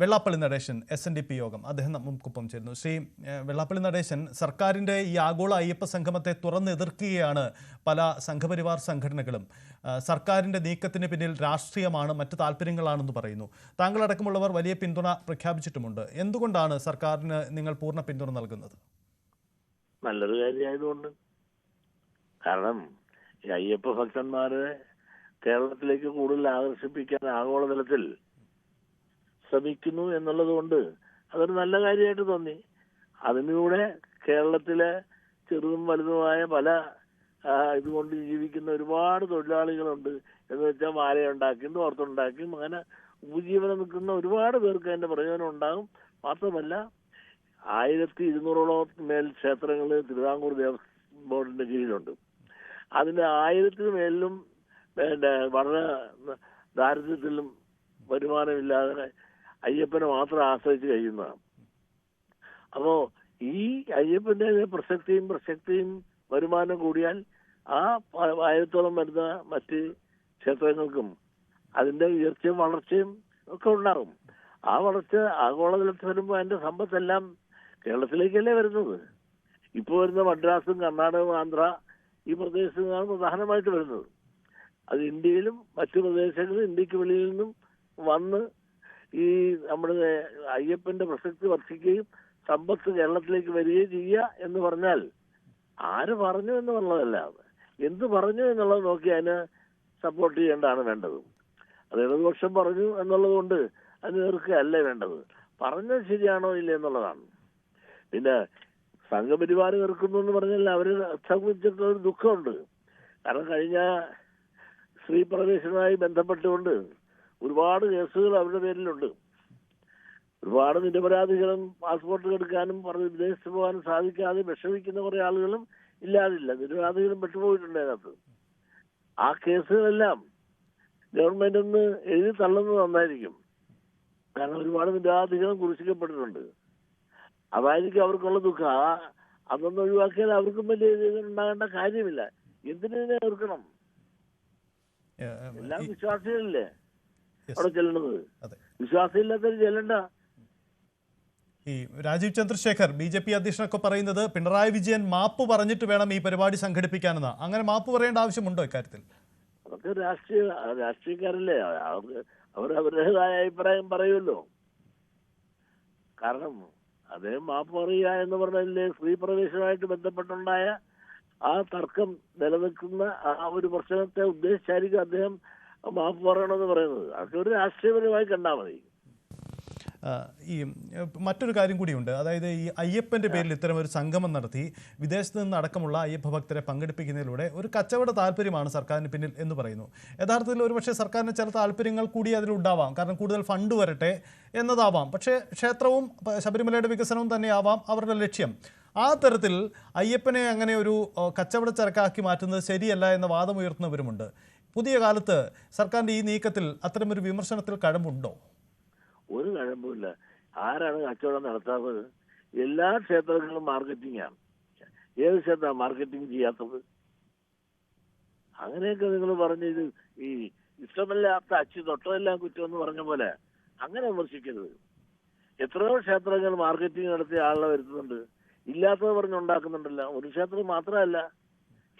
Vellappally Natesan S N D P യോഗം. അദ്ദേഹം നമുക്കൊപ്പം ചേരുന്നു. ശ്രീ വെള്ളാപ്പള്ളി നടേശൻ സർക്കാരിന്റെ ഈ ആഗോള അയ്യപ്പ സംഗമത്തെ തുറന്നെതിർക്കുകയാണ് പല സംഘപരിവാർ സംഘടനകളും. സർക്കാരിന്റെ നീക്കത്തിന് പിന്നിൽ രാഷ്ട്രീയമാണ് മറ്റ് താല്പര്യങ്ങളാണെന്ന് പറയുന്നു. താങ്കളടക്കമുള്ളവർ വലിയ പിന്തുണ പ്രഖ്യാപിച്ചിട്ടുമുണ്ട്. എന്തുകൊണ്ടാണ് സർക്കാരിന് നിങ്ങൾ പൂർണ പിന്തുണ നൽകുന്നത്? നല്ലൊരു കാര്യമായതുകൊണ്ട്. കാരണം അയ്യപ്പ ഭക്തന്മാരെ കേരളത്തിലേക്ക് കൂടുതൽ ആകർഷിപ്പിക്കാൻ ആഗോളതലത്തിൽ ശ്രമിക്കുന്നു എന്നുള്ളത് കൊണ്ട് അതൊരു നല്ല കാര്യമായിട്ട് തോന്നി. അതിലൂടെ കേരളത്തിലെ ചെറുതും വലുതുമായ പല ഇതുകൊണ്ട് ജീവിക്കുന്ന ഒരുപാട് തൊഴിലാളികളുണ്ട് എന്ന് വെച്ചാൽ മാലയുണ്ടാക്കിയും തോർത്തുണ്ടാക്കിയും അങ്ങനെ ഉപജീവനം നിൽക്കുന്ന ഒരുപാട് പേർക്ക് അതിന്റെ പ്രയോജനം ഉണ്ടാകും. മാത്രമല്ല ആയിരത്തി ഇരുന്നൂറോളം മേൽ ക്ഷേത്രങ്ങൾ തിരുവിതാംകൂർ ദേവസ്വം ബോർഡിന്റെ കീഴിലുണ്ട്. അതിന്റെ ആയിരത്തിന് മേലിലും വളരെ ദാരിദ്ര്യത്തിലും വരുമാനമില്ലാതെ അയ്യപ്പനെ മാത്രം ആശ്രയിച്ച് കഴിയുന്നതാണ്. അപ്പോ ഈ അയ്യപ്പന്റെ പ്രസക്തിയും പ്രസക്തിയും വരുമാനം കൂടിയാൽ ആ ആയിരത്തോളം വരുന്ന മറ്റ് ക്ഷേത്രങ്ങൾക്കും അതിന്റെ ഉയർച്ചയും വളർച്ചയും ഒക്കെ ഉണ്ടാകും. ആ വളർച്ച ആഗോളതലത്തിൽ വരുമ്പോൾ അതിന്റെ സമ്പത്തെല്ലാം കേരളത്തിലേക്കല്ലേ വരുന്നത്? ഇപ്പോൾ വരുന്ന മദ്രാസും കർണാടകവും ആന്ധ്ര ഈ പ്രദേശത്തു നിന്നാണ് പ്രധാനമായിട്ട് വരുന്നത്. അത് ഇന്ത്യയിലും മറ്റു പ്രദേശങ്ങളിലും ഇന്ത്യയ്ക്ക് വെളിയിൽ നിന്നും വന്ന് ഈ നമ്മുടെ അയ്യപ്പന്റെ പ്രസക്തി വർദ്ധിക്കുകയും സമ്പത്ത് കേരളത്തിലേക്ക് വരികയും ചെയ്യുക എന്ന് പറഞ്ഞാൽ ആര് പറഞ്ഞു എന്നുള്ളതല്ല എന്ത് പറഞ്ഞു എന്നുള്ളത് നോക്കി അതിന് സപ്പോർട്ട് ചെയ്യേണ്ടതാണ് വേണ്ടത്. അത് ഇടതുപക്ഷം പറഞ്ഞു എന്നുള്ളത് കൊണ്ട് അതിന് തീർക്കുകയല്ലേ വേണ്ടത്. പറഞ്ഞത് ശരിയാണോ ഇല്ല എന്നുള്ളതാണ്. പിന്നെ സംഘപരിവാർ എതിർക്കുന്നു എന്ന് പറഞ്ഞാൽ അവർ സംബന്ധിച്ചിട്ടുള്ള ഒരു ദുഃഖമുണ്ട്. കാരണം കഴിഞ്ഞ സ്ത്രീ പ്രവേശനവുമായി ബന്ധപ്പെട്ടുകൊണ്ട് ഒരുപാട് കേസുകൾ അവരുടെ പേരിലുണ്ട്. ഒരുപാട് നിരപരാധികളും പാസ്പോർട്ട് എടുക്കാനും പറഞ്ഞ് വിദേശത്ത് പോകാനും സാധിക്കാതെ വിഷമിക്കുന്ന കുറെ ആളുകളും ഇല്ലാതില്ല. നിരപരാധികളും പെട്ടുപോയിട്ടുണ്ട് അതിനകത്ത്. ആ കേസുകളെല്ലാം ഗവൺമെന്റ് ഒന്ന് എഴുതി തള്ളുന്നത് നന്നായിരിക്കും. കാരണം ഒരുപാട് നിരപരാധികളും കുറിച്ചിക്കപ്പെട്ടിട്ടുണ്ട് അതായിരിക്കും അവർക്കുള്ള ദുഃഖം. ആ അതൊന്നും ഒഴിവാക്കിയാൽ അവർക്കും വലിയ ഉണ്ടാകേണ്ട കാര്യമില്ല. എന്തിനെ ഏ, എല്ലാം വിശ്വാസികളല്ലേ? അവിടെ ചെല്ലുന്നത് അതെ. വിശ്വാസമില്ലാത്തവർ ചെല്ലണ്ട. ഈ Rajeev Chandrasekhar B J P അധ്യക്ഷനൊക്കെ പറയുന്നത് പിണറായി വിജയൻ മാപ്പ് പറഞ്ഞിട്ട് വേണം ഈ പരിപാടി സംഘടിപ്പിക്കാനെന്ന്. അങ്ങനെ മാപ്പ് പറയേണ്ട ആവശ്യമുണ്ടോ ഇക്കാര്യത്തിൽ? അതൊക്കെ രാഷ്ട്രീയ രാഷ്ട്രീയക്കാരല്ലേ. അവർക്ക് അവർ അവരുടേതായ അഭിപ്രായം പറയുമല്ലോ. കാരണം അദ്ദേഹം മാപ്പ് പറയുക എന്ന് പറഞ്ഞാലേ സ്ത്രീ പ്രവേശനവുമായിട്ട് ബന്ധപ്പെട്ടുണ്ടായ ആ തർക്കം നിലനിൽക്കുന്ന ആ ഒരു പ്രശ്നത്തെ ഉദ്ദേശിച്ചായിരിക്കും അദ്ദേഹം മാപ്പ് പറയണമെന്ന് പറയുന്നത്. അതൊക്കെ ഒരു രാഷ്ട്രീയപരമായി കണ്ടാൽ മതി. ഈ മറ്റൊരു കാര്യം കൂടിയുണ്ട്. അതായത് ഈ അയ്യപ്പന്റെ പേരിൽ ഇത്തരം ഒരു സംഗമം നടത്തി വിദേശത്ത് നിന്ന് അടക്കമുള്ള അയ്യപ്പ ഭക്തരെ പങ്കെടുപ്പിക്കുന്നതിലൂടെ ഒരു കച്ചവട താല്പര്യമാണ് സർക്കാരിന് പിന്നിൽ എന്ന് പറയുന്നു. യഥാർത്ഥത്തിൽ ഒരുപക്ഷെ സർക്കാരിന് ചില താല്പര്യങ്ങൾ കൂടി അതിലുണ്ടാവാം. കാരണം കൂടുതൽ ഫണ്ട് വരട്ടെ എന്നതാവാം. പക്ഷേ ക്ഷേത്രവും ശബരിമലയുടെ വികസനവും തന്നെയാവാം അവരുടെ ലക്ഷ്യം. ആ തരത്തിൽ അയ്യപ്പനെ അങ്ങനെ ഒരു കച്ചവട ചരക്കാക്കി മാറ്റുന്നത് ശരിയല്ല എന്ന വാദമുയർത്തുന്നവരുമുണ്ട് പുതിയ കാലത്ത് സർക്കാരിന്റെ ഈ നീക്കത്തിൽ അത്തരമൊരു വിമർശനത്തിൽ കഴമ്പുണ്ടോ? ഒരു കഴമ്പുമില്ല. ആരാണ് കച്ചവടം നടത്താത്തത്? എല്ലാ ക്ഷേത്രങ്ങളും മാർക്കറ്റിംഗ് ആണ്. ഏത് ക്ഷേത്രമാണ് മാർക്കറ്റിംഗ് ചെയ്യാത്തത്? അങ്ങനെയൊക്കെ നിങ്ങൾ പറഞ്ഞ ഇത് ഈ ഇഷ്ടമല്ലാത്ത അച്ചു തൊട്ടതെല്ലാം കുറ്റം എന്ന് പറഞ്ഞ പോലെ അങ്ങനെ വിമർശിക്കരുത്. എത്രയോ ക്ഷേത്രങ്ങൾ മാർക്കറ്റിംഗ് നടത്തിയ ആളെ വരുത്തുന്നുണ്ട്. ഇല്ലാത്തത് പറഞ്ഞുണ്ടാക്കുന്നുണ്ടല്ലോ ഒരു ക്ഷേത്രം മാത്രമല്ല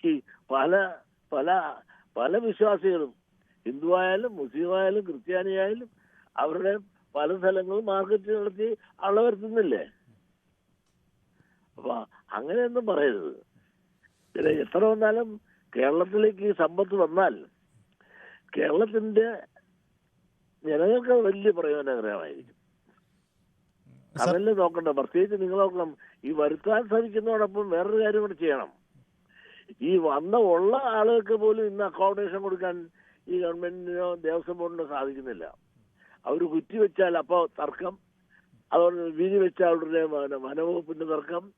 ഈ പല പല പല വിശ്വാസികളും ഹിന്ദുവായാലും മുസ്ലിമായാലും ക്രിസ്ത്യാനിയായാലും അവരുടെ പല സ്ഥലങ്ങളും മാർക്കറ്റ് നടത്തി അള വരുത്തുന്നില്ലേ? അപ്പൊ അങ്ങനെയൊന്നും പറയരുത്. പിന്നെ എത്ര വന്നാലും കേരളത്തിലേക്ക് ഈ സമ്പത്ത് വന്നാൽ കേരളത്തിന്റെ ജനങ്ങൾക്ക് വലിയ പ്രയോജനകരമായിരിക്കും. അതല്ലേ നോക്കണ്ട? പ്രത്യേകിച്ച് നിങ്ങൾ നോക്കണം. ഈ വരുത്താൻ ശ്രമിക്കുന്നതോടൊപ്പം വേറൊരു കാര്യം കൂടെ ചെയ്യണം. ഈ വന്ന ഉള്ള ആളുകൾക്ക് പോലും ഇന്ന് അക്കോമഡേഷൻ കൊടുക്കാൻ ഈ ഗവൺമെന്റിനോ ദേവസ്വം ബോർഡിനോ സാധിക്കുന്നില്ല. അവർ കുറ്റി വെച്ചാൽ അപ്പോ തർക്കം. അതുകൊണ്ട് വീതി വെച്ചാൽ അവരുടെ വന- വനവകുപ്പിന്റെ തർക്കം.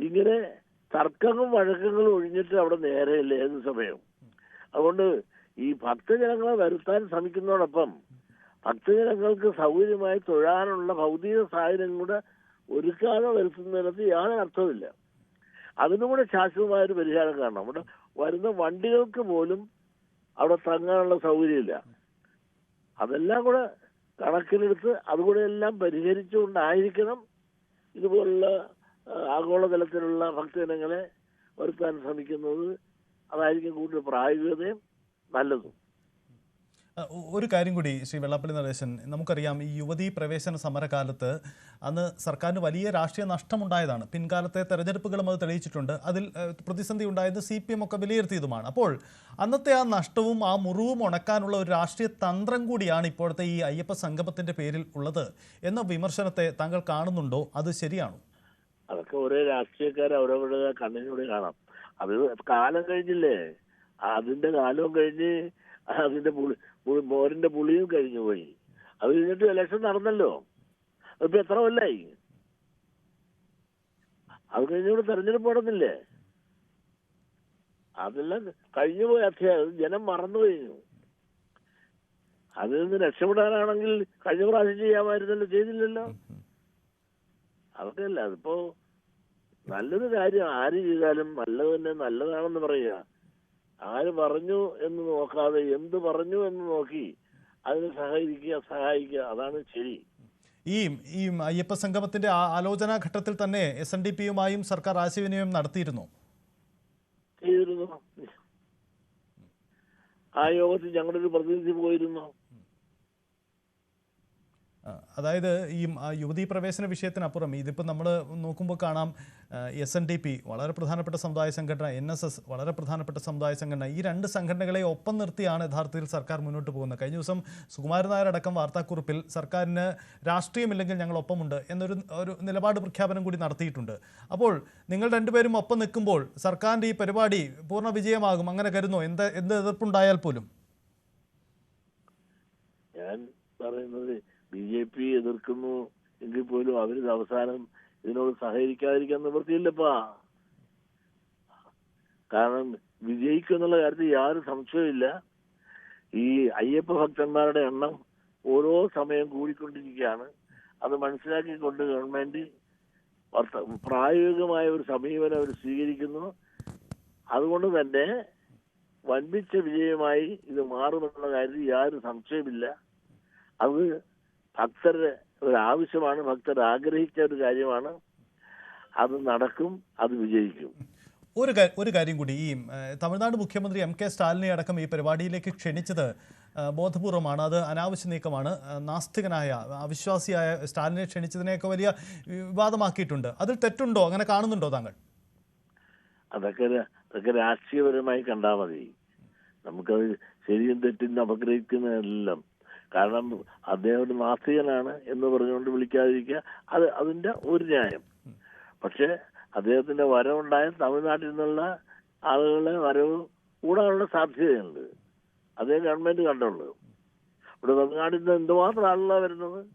ഇങ്ങനെ തർക്കങ്ങളും വഴക്കങ്ങളും ഒഴിഞ്ഞിട്ട് അവിടെ നേരെയല്ല ഏത് സമയവും അതുകൊണ്ട് ഈ ഭക്തജനങ്ങളെ വരുത്താൻ ശ്രമിക്കുന്നതോടൊപ്പം ഭക്തജനങ്ങൾക്ക് സൗകര്യമായി തൊഴാനുള്ള ഭൗതിക സാഹചര്യം കൂടെ ഒരുക്കാതെ വരുത്തുന്നതിനകത്ത് യാതൊരു അർത്ഥമില്ല അതിനും കൂടെ ശാശ്വതമായ ഒരു പരിഹാരം കാണണം. അവിടെ വരുന്ന വണ്ടികൾക്ക് പോലും അവിടെ തങ്ങാനുള്ള സൗകര്യമില്ല. അതെല്ലാം കൂടെ കണക്കിലെടുത്ത് അതുകൂടെ എല്ലാം പരിഹരിച്ചുകൊണ്ടായിരിക്കണം ഇതുപോലുള്ള ആഗോളതലത്തിലുള്ള ഭക്തജനങ്ങളെ വരുത്താൻ ശ്രമിക്കുന്നത്. അതായിരിക്കും കൂടുതൽ പ്രായോഗികതയും നല്ലതും. ഒരു കാര്യം കൂടി ശ്രീ വെള്ളാപ്പള്ളി നടേശൻ നമുക്കറിയാം ഈ യുവതീ പ്രവേശന സമരകാലത്ത് അന്ന് സർക്കാരിന് വലിയ രാഷ്ട്രീയ നഷ്ടമുണ്ടായതാണ്. പിൻകാലത്തെ തെരഞ്ഞെടുപ്പുകളും അത് തെളിയിച്ചിട്ടുണ്ട്. അതിൽ പ്രതിസന്ധി ഉണ്ടായത് സി പി എം ഒക്കെ വിലയിരുത്തിയതുമാണ്. അപ്പോൾ അന്നത്തെ ആ നഷ്ടവും ആ മുറിവും ഉണക്കാനുള്ള ഒരു രാഷ്ട്രീയ തന്ത്രം കൂടിയാണ് ഇപ്പോഴത്തെ ഈ അയ്യപ്പ സംഗമത്തിന്റെ പേരിൽ ഉള്ളത് എന്ന വിമർശനത്തെ താങ്കൾ കാണുന്നുണ്ടോ? അത് ശരിയാണോ? അതൊക്കെ ഓരോ രാഷ്ട്രീയക്കാർ അവരവരുടെ കണ്ണിലൂടെ കാണാം. അത് കാലം കഴിഞ്ഞില്ലേ? അതിന്റെ കാലവും കഴിഞ്ഞ് അതിന്റെ മോരിന്റെ പുളിയും കഴിഞ്ഞു പോയി. അത് കഴിഞ്ഞിട്ട് ഇലക്ഷൻ നടന്നല്ലോ. അതിപ്പോ എത്ര കൊല്ലായി? അത് കഴിഞ്ഞൂടെ തെരഞ്ഞെടുപ്പ് നടന്നില്ലേ? അതെല്ലാം കഴിഞ്ഞു പോയ അധ്യായം. ജനം മറന്നു കഴിഞ്ഞു. അതിൽ നിന്ന് രക്ഷപ്പെടാനാണെങ്കിൽ കഴിഞ്ഞ പ്രാവശ്യം ചെയ്യാമായിരുന്നല്ലോ ചെയ്തില്ലല്ലോ. അതൊക്കെയല്ല അതിപ്പോ നല്ലൊരു കാര്യം. ആര് ചെയ്താലും നല്ലത് തന്നെ നല്ലതാണെന്ന് പറയുക. ആര് പറഞ്ഞു എന്ന് നോക്കാതെ എന്ത് പറഞ്ഞു എന്ന് നോക്കി അതിന് സഹകരിക്കുക സഹായിക്കുക. അതാണ് ശരി. ഈ ഈ അയ്യപ്പ സംഗമത്തിന്റെ ആലോചനാ ഘട്ടത്തിൽ തന്നെ എസ് എൻ ഡി പിയുമായും സർക്കാർ ആശയവിനിമയം നടത്തിയിരുന്നു. ചെയ്തിരുന്നു. ആ യോഗത്തിൽ ഞങ്ങളുടെ ഒരു പ്രതിനിധി പോയിരുന്നു. അതായത് ഈ യുവതീ പ്രവേശന വിഷയത്തിനപ്പുറം ഇതിപ്പോൾ നമ്മൾ നോക്കുമ്പോൾ കാണാം എസ് എൻ ഡി പി വളരെ പ്രധാനപ്പെട്ട സമുദായ സംഘടന എൻ എസ് എസ് വളരെ പ്രധാനപ്പെട്ട സമുദായ സംഘടന ഈ രണ്ട് സംഘടനകളെ ഒപ്പം നിർത്തിയാണ് യഥാർത്ഥത്തിൽ സർക്കാർ മുന്നോട്ട് പോകുന്നത്. കഴിഞ്ഞ ദിവസം സുകുമാരൻ നായർ അടക്കം വാർത്താക്കുറിപ്പിൽ സർക്കാരിന് രാഷ്ട്രീയമില്ലെങ്കിൽ ഞങ്ങൾ ഒപ്പമുണ്ട് എന്നൊരു ഒരു നിലപാട് പ്രഖ്യാപനം കൂടി നടത്തിയിട്ടുണ്ട്. അപ്പോൾ നിങ്ങൾ രണ്ടുപേരും ഒപ്പം നിൽക്കുമ്പോൾ സർക്കാരിന്റെ ഈ പരിപാടി പൂർണ വിജയമാകും അങ്ങനെ കരുതുന്നു? എന്ത് എന്ത് എതിർപ്പുണ്ടായാൽ പോലും? ഞാൻ പറയുന്നത് ബി ജെ പി എതിർക്കുന്നു എങ്കിൽ പോലും അവരിത് അവസാനം ഇതിനോട് സഹകരിക്കാതിരിക്കാൻ നിവൃത്തിയില്ലപ്പാ. കാരണം വിജയിക്കും എന്നുള്ള കാര്യത്തിൽ യാതൊരു സംശയമില്ല ഈ അയ്യപ്പ ഭക്തന്മാരുടെ എണ്ണം ഓരോ സമയം കൂടിക്കൊണ്ടിരിക്കുകയാണ്. അത് മനസ്സിലാക്കിക്കൊണ്ട് ഗവൺമെന്റ് പ്രായോഗികമായ ഒരു സമീപനം അവർ സ്വീകരിക്കുന്നു. അതുകൊണ്ട് തന്നെ വൻപിച്ച വിജയമായി ഇത് മാറുമെന്നുള്ള കാര്യത്തിൽ യാതൊരു സംശയമില്ല അത് ഭക്തരുടെ ഒരു ആവശ്യമാണ് ഭക്തർ ആഗ്രഹിച്ച ഒരു കാര്യമാണ് അത് നടക്കും അത് വിജയിക്കും. ഒരു ഒരു കാര്യം കൂടി ഈ തമിഴ്നാട് മുഖ്യമന്ത്രി എം കെ സ്റ്റാലിനെ അടക്കം ഈ പരിപാടിയിലേക്ക് ക്ഷണിച്ചത് ബോധപൂർവമാണ്. അത് അനാവശ്യ നീക്കമാണ്. നാസ്തികനായ അവിശ്വാസിയായ സ്റ്റാലിനെ ക്ഷണിച്ചതിനെയൊക്കെ വലിയ വിവാദമാക്കിയിട്ടുണ്ട്. അതിൽ തെറ്റുണ്ടോ? അങ്ങനെ കാണുന്നുണ്ടോ താങ്കൾ? അതൊക്കെ അതൊക്കെ രാഷ്ട്രീയപരമായി കണ്ടാൽ മതി. നമുക്കത് ശരിയും തെറ്റും അപഗ്രഹിക്കുന്നതെല്ലാം. കാരണം അദ്ദേഹം ഒരു നാസ്തികനാണ് എന്ന് പറഞ്ഞുകൊണ്ട് വിളിക്കാതിരിക്കുക അത് അതിന്റെ ഒരു ന്യായം. പക്ഷെ അദ്ദേഹത്തിന്റെ വരവുണ്ടായ തമിഴ്നാട്ടിൽ നിന്നുള്ള ആളുകളെ വരവ് കൂടാനുള്ള സാധ്യതയുണ്ട്. അതേ ഗവൺമെന്റ് കണ്ടുള്ളൂ. ഇവിടെ തമിഴ്നാട്ടിൽ നിന്ന് എന്തുമാത്രം ആളുകളാണ് വരുന്നത്?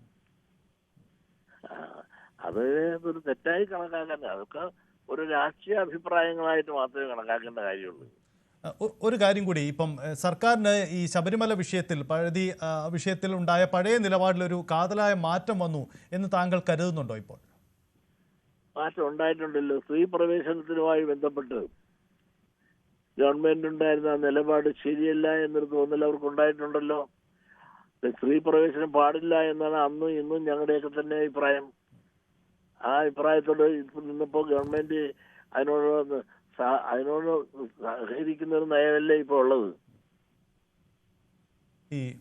അത് ഒരു തെറ്റായി കണക്കാക്കാൻ അതൊക്കെ ഒരു രാഷ്ട്രീയ അഭിപ്രായങ്ങളായിട്ട് മാത്രമേ കണക്കാക്കേണ്ട കാര്യമുള്ളൂ. ഒരു കാര്യം കൂടി. ഇപ്പം സർക്കാരിന് ഈ ശബരിമല വിഷയത്തിൽ പഴുതി വിഷയത്തിൽ ഉണ്ടായ പഴയ നിലപാടിലൊരു കാതലായ മാറ്റം വന്നു എന്ന് താങ്കൾ കരുതുന്നുണ്ടോ ഇപ്പോൾ? മാറ്റം ഉണ്ടായിട്ടുണ്ടല്ലോ. സ്ത്രീ പ്രവേശനത്തിനുമായി ബന്ധപ്പെട്ട് ഗവൺമെന്റ് ഉണ്ടായിരുന്ന നിലപാട് ശരിയല്ല എന്നൊരു തോന്നൽ അവർക്ക് ഉണ്ടായിട്ടുണ്ടല്ലോ. സ്ത്രീ പ്രവേശനം പാടില്ല എന്നാണ് അന്നും ഇന്നും ഞങ്ങളുടെയൊക്കെ തന്നെ അഭിപ്രായം. ആ അഭിപ്രായത്തോട് ഇപ്പൊ നിന്നപ്പോ ഗവൺമെന്റ് അതിനോട് അതിനോട് സഹകരിക്കുന്ന ഒരു നയമല്ലേ ഇപ്പൊ ഉള്ളത്? ഈ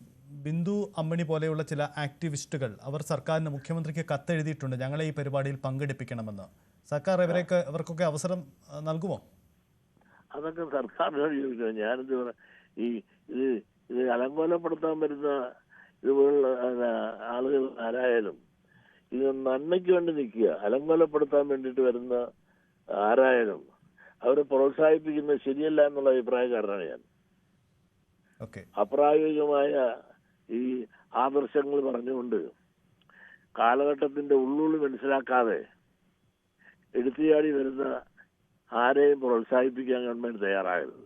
ബിന്ദു അമ്മണി പോലെയുള്ള ചില ആക്ടിവിസ്റ്റുകൾ അവർ സർക്കാരിന് മുഖ്യമന്ത്രിക്ക് കത്തെഴുതിയിട്ടുണ്ട്. ഞങ്ങളെ ഈ പരിപാടിയിൽ പങ്കെടുപ്പിക്കണമെന്ന്. സർക്കാർ ഇവരെയൊക്കെ ഇവർക്കൊക്കെ അവസരം നൽകുമോ? അതൊക്കെ സർക്കാരിനോട് ചോദിക്കണം. ഞാനെന്ത് പറയാ ഈ ഇത് ഇത് അലങ്കോലപ്പെടുത്താൻ വരുന്ന ഇതുപോലുള്ള ആളുകൾ ആരായാലും ഇത് നന്മയ്ക്ക് വേണ്ടി നിൽക്കുക. അലങ്കോലപ്പെടുത്താൻ വേണ്ടിയിട്ട് വരുന്ന ആരായാലും അവരെ പ്രോത്സാഹിപ്പിക്കുന്നത് ശരിയല്ല എന്നുള്ള അഭിപ്രായക്കാരനാണ് ഞാൻ. അപ്രായോഗികമായ ഈ ആദർശങ്ങൾ പറഞ്ഞുകൊണ്ട് കാലഘട്ടത്തിന്റെ ഉള്ളുള്ളി മനസ്സിലാക്കാതെ എടുത്തുചാടി വരുന്ന ആരെയും പ്രോത്സാഹിപ്പിക്കാൻ ഗവൺമെന്റ് തയ്യാറാകരുത്.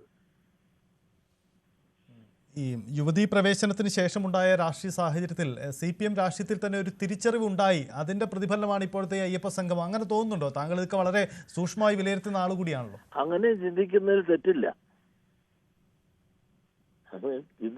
ഈ യുവതീ പ്രവേശനത്തിന് ശേഷമുണ്ടായ രാഷ്ട്രീയ സാഹചര്യത്തിൽ സി പി എം രാഷ്ട്രീയത്തിൽ തന്നെ ഒരു തിരിച്ചറിവ് ഉണ്ടായി അതിന്റെ പ്രതിഫലനമാണ് ഇപ്പോഴത്തെ അയ്യപ്പ സംഘം അങ്ങനെ തോന്നുന്നുണ്ടോ? താങ്കൾ ഇതൊക്കെ വളരെ സൂക്ഷ്മമായി വിലയിരുത്തുന്ന ആളുകൂടിയാണല്ലോ അങ്ങനെ ചിന്തിക്കുന്നതിൽ തെറ്റില്ല.